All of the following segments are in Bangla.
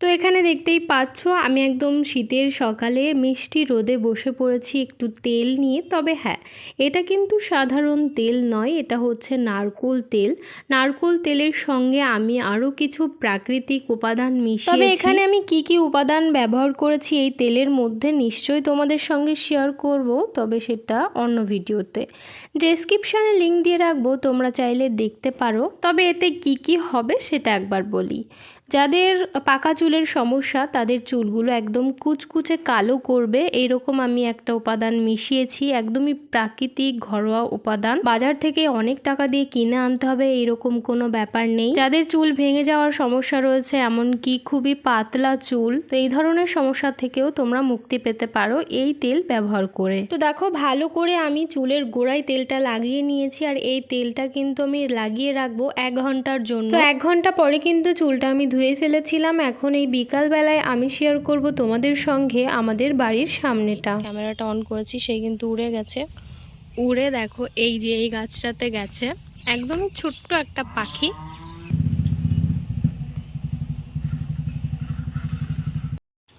তো এখানে দেখতেই পাচ্ছ, আমি একদম শীতের সকালে মিষ্টি রোদে বসে পড়েছি একটু তেল নিয়ে। তবে হ্যাঁ এটা কিন্তু সাধারণ তেল নয়, এটা হচ্ছে নারকোল তেল। নারকোল তেলের সঙ্গে আমি আরও কিছু প্রাকৃতিক উপাদান মিশিয়ে তবে এখানে আমি কি কি উপাদান ব্যবহার করেছি এই তেলের মধ্যে নিশ্চয়ই তোমাদের সঙ্গে শেয়ার করব, তবে সেটা অন্য ভিডিওতে। ডেসক্রিপশানে লিঙ্ক দিয়ে রাখব, তোমরা চাইলে দেখতে পারো। তবে এতে কি কি হবে সেটা একবার বলি। যাদের পাকা চুলের সমস্যা, তাদের চুলগুলো একদম কুচকুচে কালো করবে। এইরকম আমি একটা উপাদান মিশিয়েছি, একদমই প্রাকৃতিক ঘরোয়া উপাদান। বাজার থেকে অনেক টাকা দিয়ে কিনে আনতে হবে, এইরকম কোনো ব্যাপার নেই। যাদের চুল ভেঙে যাওয়ার সমস্যা রয়েছে, এমনকি খুবই পাতলা চুল, তো এই ধরনের সমস্যা থেকেও তোমরা মুক্তি পেতে পারো এই তেল ব্যবহার করে। তো দেখো, ভালো করে আমি চুলের গোড়ায় তেলটা লাগিয়ে নিয়েছি, আর এই তেলটা কিন্তু আমি লাগিয়ে রাখব এক ঘণ্টার জন্য। এক ঘণ্টা পরে কিন্তু চুলটা আমি ধুয়ে ফেলেছিলাম। এখন এই বিকালবেলায় আমি শেয়ার করব তোমাদের সঙ্গে আমাদের বাড়ির সামনেটা। ক্যামেরাটা অন করেছি সেই কিন্তু উড়ে গেছে। উড়ে দেখো এই যে এই গাছটাতে গেছে। একদমই ছোট্ট একটা পাখি।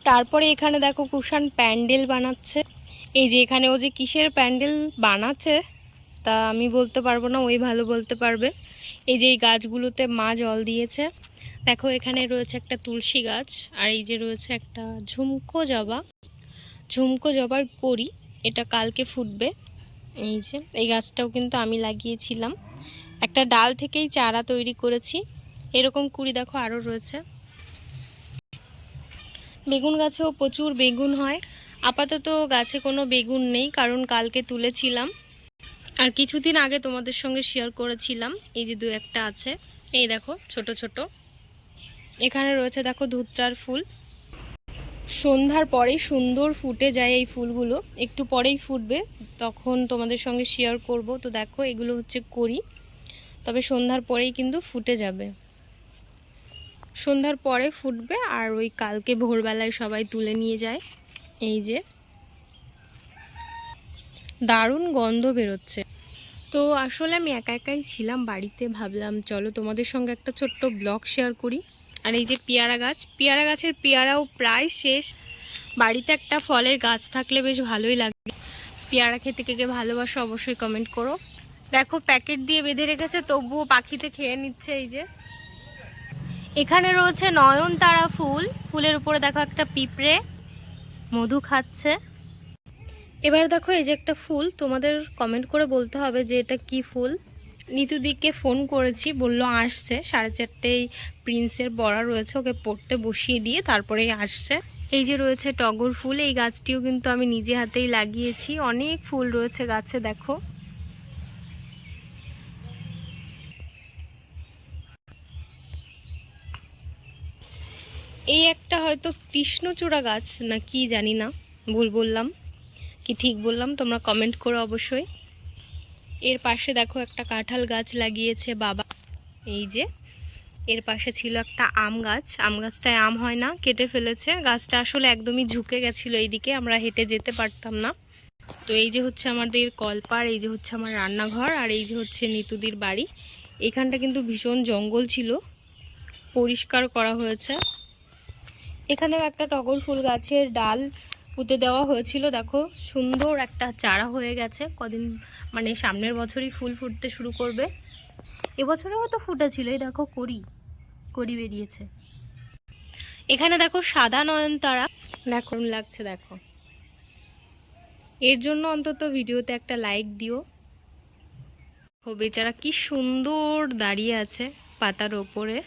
তারপরে এখানে দেখো কুষাণ প্যান্ডেল বানাচ্ছে। এই যে এখানে ও যে কিসের প্যান্ডেল বানাচ্ছে, তা আমি বলতে পারব না, ওই ভালো বলতে পারবে। এই যে এই গাছগুলোতে মা জল দিয়েছে। দেখো, এখানে রয়েছে একটা তুলসী গাছ, আর এই যে রয়েছে একটা ঝুমকো জবা। ঝুমকো জবার করি এটা কালকে ফুটবে। এই যে, এই গাছটাও কিন্তু আমি লাগিয়েছিলাম। একটা ডাল থেকেই চারা তৈরি করেছি। এরকম কুড়ি দেখো আরও রয়েছে। বেগুন গাছেও প্রচুর বেগুন হয়। আপাতত গাছে কোনো বেগুন নেই, কারণ কালকে তুলেছিলাম। আর কিছুদিন আগে তোমাদের সঙ্গে শেয়ার করেছিলাম। এই যে দু একটা আছে। এই দেখো, ছোট ছোট। এখানে রয়েছে দেখো ধুত্রার ফুল। সন্ধ্যার পরেই সুন্দর ফুটে যায় এই ফুলগুলো। একটু পরেই ফুটবে, তখন তোমাদের সঙ্গে শেয়ার করব। তো দেখো, এগুলো হচ্ছে করি তবে সন্ধ্যার পরেই কিন্তু ফুটে যাবে। সন্ধ্যার পরে ফুটবে, আর ওই কালকে ভোরবেলায় সবাই তুলে নিয়ে যায়। এই যে, দারুণ গন্ধ বেরোচ্ছে। তো আসলে আমি একা একাই ছিলাম বাড়িতে, ভাবলাম চলো তোমাদের সঙ্গে একটা ছোট্ট ব্লগ শেয়ার করি। আর এই যে পেয়ারা গাছ, পেয়ারা গাছের পেয়ারাও প্রায় শেষ। বাড়িতে একটা ফলের গাছ থাকলে বেশ ভালোই লাগবে পেয়ারা খেতে কে কে ভালোবাসো অবশ্যই কমেন্ট করো। দেখো, প্যাকেট দিয়ে বেঁধে রেখেছে, তবুও পাখিতে খেয়ে নিচ্ছে এই যে। এখানে রয়েছে নয়নতারা ফুল। ফুলের উপরে দেখো একটা পিঁপড়ে মধু খাচ্ছে। এবার দেখো এই যে একটা ফুল, তোমাদের কমেন্ট করে বলতে হবে যে এটা কি ফুল। নিতুদিকে ফোন করেছি, বলল আসছে। সাড়ে চারটেই প্রিন্সের বড়া রয়েছে, ওকে পড়তে বসিয়ে দিয়ে তারপরেই আসছে। এই যে রয়েছে টগর ফুল, এই গাছটিও কিন্তু আমি নিজে হাতেই লাগিয়েছি। অনেক ফুল রয়েছে গাছে, দেখো। এই একটা হয়তো কৃষ্ণচূড়া গাছ না কি জানি না, ভুল বললাম। কি ঠিক বললাম, তোমরা কমেন্ট করো অবশ্যই। এর পাশে দেখো একটা কাঁঠাল গাছ লাগিয়েছে বাবা। এই যে, এর পাশে ছিল একটা আম গাছ। আম গাছটায় আম হয় না, কেটে ফেলেছে। গাছটা আসলে একদমই ঝুঁকে গেছিল এইদিকে, আমরা হেঁটে যেতে পারতাম না। তো এই যে হচ্ছে আমাদের কলপার, এই যে হচ্ছে আমার রান্নাঘর, আর এই যে হচ্ছে নিতুদির বাড়ি। এখানটা কিন্তু ভীষণ জঙ্গল ছিল, পরিষ্কার করা হয়েছে। এখানেও একটা টগর ফুল গাছের ডাল পুঁতে দেওয়া হয়েছিল, দেখো, সুন্দর একটা চারা হয়ে গেছে। কদিন মানে সামনের বছরই ফুল ফুটতে শুরু করবে। এবছরে হয়তো ফুটেছিল এই দেখো, করি করি বেরিয়েছে। এখানে দেখো সাদা নয়নতারা দেখো লাগছে, দেখো। এর জন্য অন্তত ভিডিওতে একটা লাইক দিও। ও বেচারা কি সুন্দর দাঁড়িয়ে আছে পাতার ওপরে।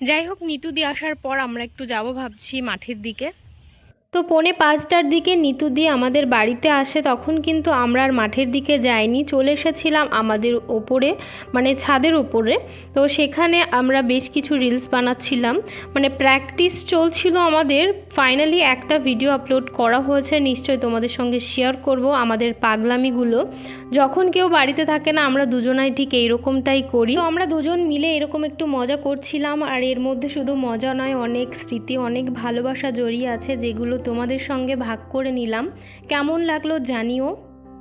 যাই হোক নিতুদি আসার পর আমরা একটু যাব ভাবছি মাঠের দিকে। তো পৌনে পাঁচটার দিকে নিতু নিতুদি আমাদের বাড়িতে আসে, তখন কিন্তু আমরা আর মাঠের দিকে যাইনি। চলে এসেছিলাম আমাদের ওপরে মানে ছাদের ওপরে। তো সেখানে আমরা বেশ কিছু রিলস বানাচ্ছিলাম। মানে প্র্যাকটিস চলছিল আমাদের। ফাইনালি একটা ভিডিও আপলোড করা হয়েছে, নিশ্চয়ই তোমাদের সঙ্গে শেয়ার করব আমাদের পাগলামিগুলো। যখন কেউ বাড়িতে থাকে না, আমরা দুজনাই ঠিক এইরকমটাই করি। তো আমরা দুজন মিলে এরকম একটু মজা করছিলাম, আর এর মধ্যে শুধু মজা নয়, অনেক স্মৃতি, অনেক ভালোবাসা জড়িয়ে আছে, যেগুলো তোমাদের সঙ্গে ভাগ করে নিলাম। কেমন লাগল জানিও।